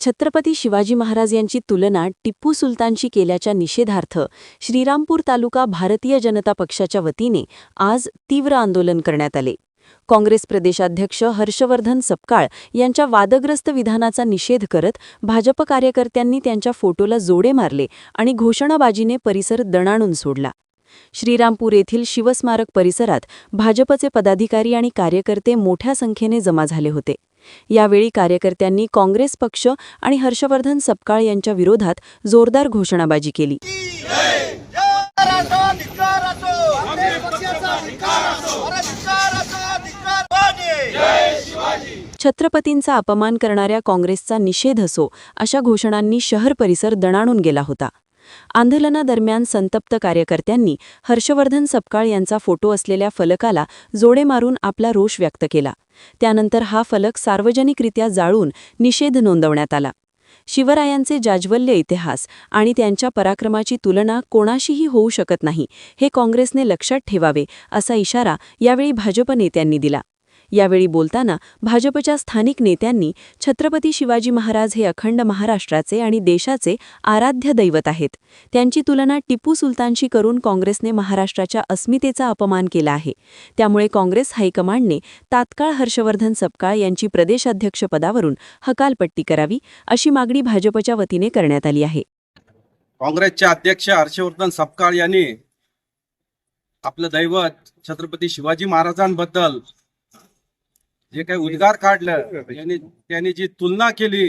छत्रपती शिवाजी महाराज यांची तुलना टिप्पू सुलतानशी केल्याच्या निषेधार्थ श्रीरामपूर तालुका भारतीय जनता पक्षाच्या वतीने आज तीव्र आंदोलन करण्यात आले. काँग्रेस प्रदेशाध्यक्ष हर्षवर्धन सपकाळ यांच्या वादग्रस्त विधानाचा निषेध करत भाजप कार्यकर्त्यांनी त्यांच्या फोटोला जोडे मारले आणि घोषणाबाजीने परिसर दणाणून सोडला. श्रीरामपूर येथील शिवस्मारक परिसरात भाजपचे पदाधिकारी आणि कार्यकर्ते मोठ्या संख्येने जमा झाले होते. यावेळी कार्यकर्त्यांनी काँग्रेस पक्ष आणि हर्षवर्धन सपकाळ यांच्या विरोधात जोरदार घोषणाबाजी केली. छत्रपतींचा अपमान करणाऱ्या काँग्रेसचा निषेध असो अशा घोषणांनी शहर परिसर दणाणून गेला होता. आंदोलनादरम्यान संतप्त कार्यकर्त्यांनी हर्षवर्धन सपकाळ यांचा फोटो असलेल्या फलकाला जोडे मारून आपला रोष व्यक्त केला. त्यानंतर हा फलक सार्वजनिकरित्या जाळून निषेध नोंदवण्यात आला. शिवरायांचे जाज्वल्य इतिहास आणि त्यांच्या पराक्रमाची तुलना कोणाशीही होऊ शकत नाही हे काँग्रेसने लक्षात ठेवावे असा इशारा यावेळी भाजप नेत्यांनी दिला. यावेळी बोलताना भाजपच्या स्थानिक नेत्यांनी छत्रपती शिवाजी महाराज हे अखंड महाराष्ट्राचे आणि देशाचे आराध्य दैवत आहेत. त्यांची तुलना टिपू सुलतानशी करून काँग्रेसने महाराष्ट्राच्या अस्मितेचा अपमान केला आहे. त्यामुळे काँग्रेस हायकमांडने तात्काळ हर्षवर्धन सपकाळ यांची प्रदेशाध्यक्षपदावरून हकालपट्टी करावी अशी मागणी भाजपच्या वतीने करण्यात आली आहे. काँग्रेसचे अध्यक्ष हर्षवर्धन सपकाळ यांनी आपलं दैवत छत्रपती शिवाजी महाराजांबद्दल जे काही उद्गार काढलं यांनी त्यांनी जी तुलना केली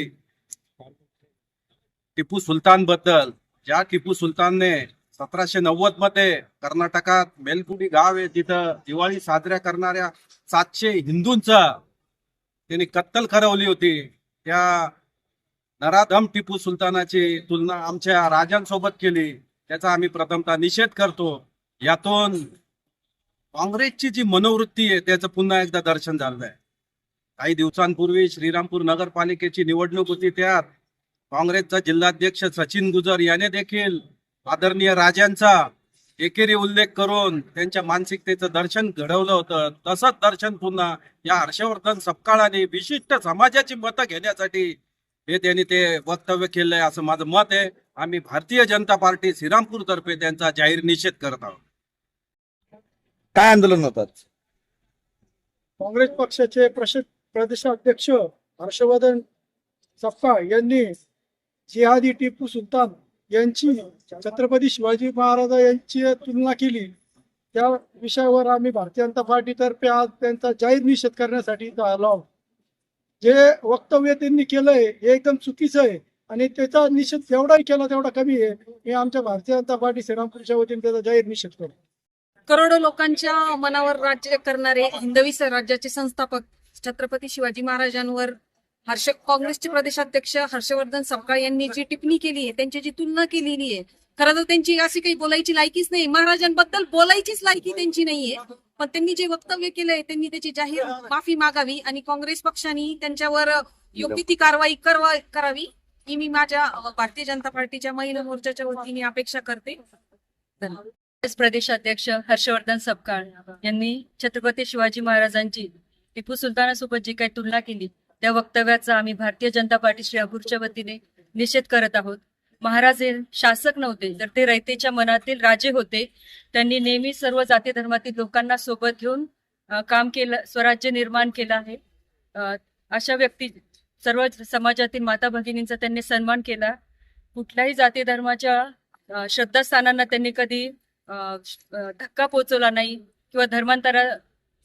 टिपू सुलतानबद्दल ज्या टिपू सुलतानने सतराशे नव्वदमध्ये कर्नाटकात बेलकुडी गाव आहे तिथं दिवाळी साजऱ्या करणाऱ्या सातशे हिंदूंचा त्यांनी कत्तल करवली होती. त्या नराधम टिपू सुलतानाची तुलना आमच्या राजांसोबत केली. त्याचा आम्ही प्रथमतः निषेध करतो. यातून काँग्रेसची जी मनोवृत्ती आहे त्याचं पुन्हा एकदा दर्शन झालंय. काही दिवसांपूर्वी श्रीरामपूर नगरपालिकेची निवडणूक होती त्यात काँग्रेसचा जिल्हाध्यक्ष सचिन गुजर याने देखील आदरणीय राजांचा एकेरी उल्लेख करून त्यांच्या मानसिकतेचं दर्शन घडवलं होतं. तसंच दर्शन पुन्हा या हर्षवर्धन सपकाळाने विशिष्ट समाजाची मतं घेण्यासाठी हे त्यांनी ते वक्तव्य केलंय असं माझं मत आहे. आम्ही भारतीय जनता पार्टी श्रीरामपूर तर्फे त्यांचा जाहीर निषेध करत आहोत. काय आंदोलन होतात? काँग्रेस पक्षाचे प्रश- प्रदेशाध्यक्ष हर्षवर्धन सप्पा यांनी जिहादी टिपू सुलतान यांची छत्रपती शिवाजी महाराज यांची तुलना केली. त्या विषयावर आम्ही भारतीय जनता पार्टीतर्फे आज त्यांचा जाहीर निषेध करण्यासाठी आलो आहोत. जे वक्तव्य त्यांनी केलंय हे एकदम चुकीचं आहे आणि त्याचा निषेध जेवढाही केला तेवढा कमी आहे. हे आमच्या भारतीय जनता पार्टी श्रीरामपूरच्या वतीने त्याचा जाहीर निषेध करतो. करोडो लोकांच्या मनावर राज्य करणारे हिंदवी राज्याचे संस्थापक छत्रपती शिवाजी महाराजांवर हर्ष काँग्रेसचे प्रदेशाध्यक्ष हर्षवर्धन सपकाळ यांनी जी टिप्पणी केली आहे त्यांची जी तुलना केलेली आहे खरं तर त्यांची अशी काही बोलायची लायकीच नाही. महाराजांबद्दल बोलायचीच लायकी त्यांची नाहीये. पण त्यांनी जे वक्तव्य केलंय त्यांनी त्याची जाहीर माफी मागावी आणि काँग्रेस पक्षाने त्यांच्यावर योग्य ती कारवाई करावी ही मी माझ्या भारतीय जनता पार्टीच्या महिला मोर्चाच्या वतीने अपेक्षा करते. काँग्रेस प्रदेशाध्यक्ष हर्षवर्धन सपकाळ यांनी छत्रपती शिवाजी महाराजांची टिपू सुलतानासोबत जी काही तुलना केली त्या वक्तव्याचा आम्ही भारतीय जनता पार्टी श्रीरामपूरच्या वतीने निषेध करत आहोत. महाराज हे शासक नव्हते तर ते रयतेच्या मनातील राजे होते. त्यांनी नेहमी सर्व जाती धर्मातील लोकांना सोबत घेऊन काम केलं स्वराज्य निर्माण केलं आहे. अशा व्यक्ती सर्व समाजातील माता भगिनींचा त्यांनी सन्मान केला. कुठल्याही जाती धर्माच्या श्रद्धास्थानांना त्यांनी कधी धक्का पोचवला नाही किंवा धर्मांतरा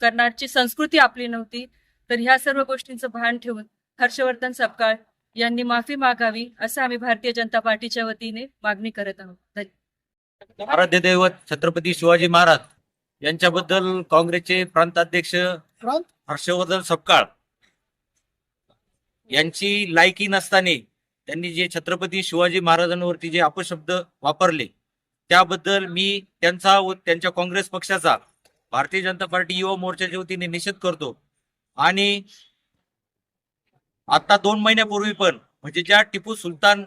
करण्याची संस्कृती आपली नव्हती तर ह्या सर्व गोष्टींचं भान ठेवून हर्षवर्धन सपकाळ यांनी माफी मागावी असं आम्ही भारतीय जनता पार्टीच्या वतीने मागणी करत आहोत. आराध्य दैवत छत्रपती शिवाजी महाराज यांच्याबद्दल काँग्रेसचे प्रांताध्यक्ष प्रांत? हर्षवर्धन सपकाळ यांची लायकी नसताना त्यांनी जे छत्रपती शिवाजी महाराजांवरती जे अपशब्द वापरले त्याबद्दल मी त्यांचा व त्यांच्या काँग्रेस पक्षाचा भारतीय जनता पार्टी युवा मोर्चाच्या वतीने निषेध करतो. आणि आता दोन महिन्यापूर्वी पण म्हणजे ज्या टिपू सुलतान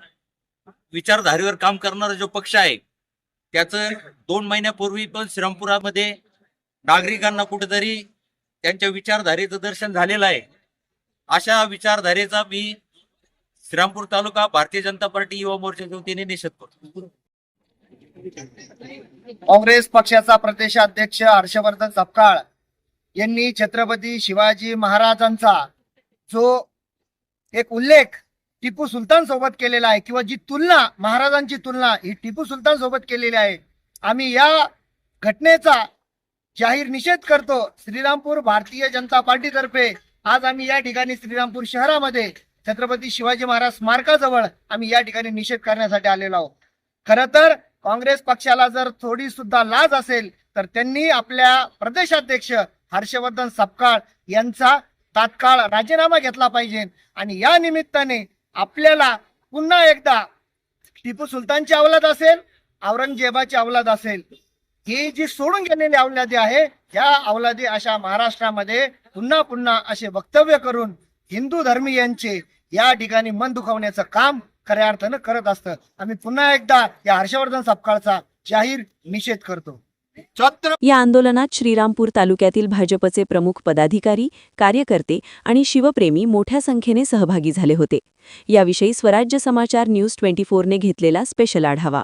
विचारधारेवर काम करणारा जो पक्ष आहे त्याचं दोन महिन्यापूर्वी पण श्रीरामपुरामध्ये नागरिकांना कुठेतरी त्यांच्या विचारधारेचं दर्शन झालेलं आहे. अशा विचारधारेचा मी श्रीरामपूर तालुका भारतीय जनता पार्टी युवा मोर्चाच्या वतीने निषेध करतो. काँग्रेस पक्षाचा प्रदेशाध्यक्ष हर्षवर्धन सपकाळ यांनी छत्रपती शिवाजी महाराजांचा जो एक उल्लेख टिपू सुलतान सोबत केलेला आहे किंवा जी तुलना महाराजांची तुलना ही टिपू सुलतान सोबत केलेली आहे आम्ही या घटनेचा जाहीर निषेध करतो. श्रीरामपूर भारतीय जनता पार्टीतर्फे आज आम्ही या ठिकाणी श्रीरामपूर शहरामध्ये छत्रपती शिवाजी महाराज स्मारकाजवळ आम्ही या ठिकाणी निषेध करण्यासाठी आलेलो आहोत. खर तर काँग्रेस पक्षाला जर थोडी सुद्धा लाज असेल तर त्यांनी आपल्या प्रदेशाध्यक्ष हर्षवर्धन सपकाळ यांचा तात्काळ राजीनामा घेतला पाहिजे. आणि या निमित्ताने आपल्याला पुन्हा एकदा टिपू सुलतानची अवलाद असेल औरंगजेबाची अवलाद असेल ही जी सोडून गेलेली अवलादी आहे या अवलादी अशा महाराष्ट्रामध्ये पुन्हा पुन्हा असे वक्तव्य करून हिंदू धर्मीयांचे या ठिकाणी मन दुखावण्याचं काम खऱ्या अर्थानं करत असतं. आम्ही पुन्हा एकदा या हर्षवर्धन सपकाळचा जाहीर निषेध करतो. या आंदोलनात श्रीरामपूर तालुक्यातील भाजपचे प्रमुख पदाधिकारी कार्यकर्ते आणि शिवप्रेमी मोठ्या संख्येने सहभागी झाले होते. याविषयी स्वराज्य समाचार न्यूज ट्वेंटी फोरने घेतलेला स्पेशल आढावा.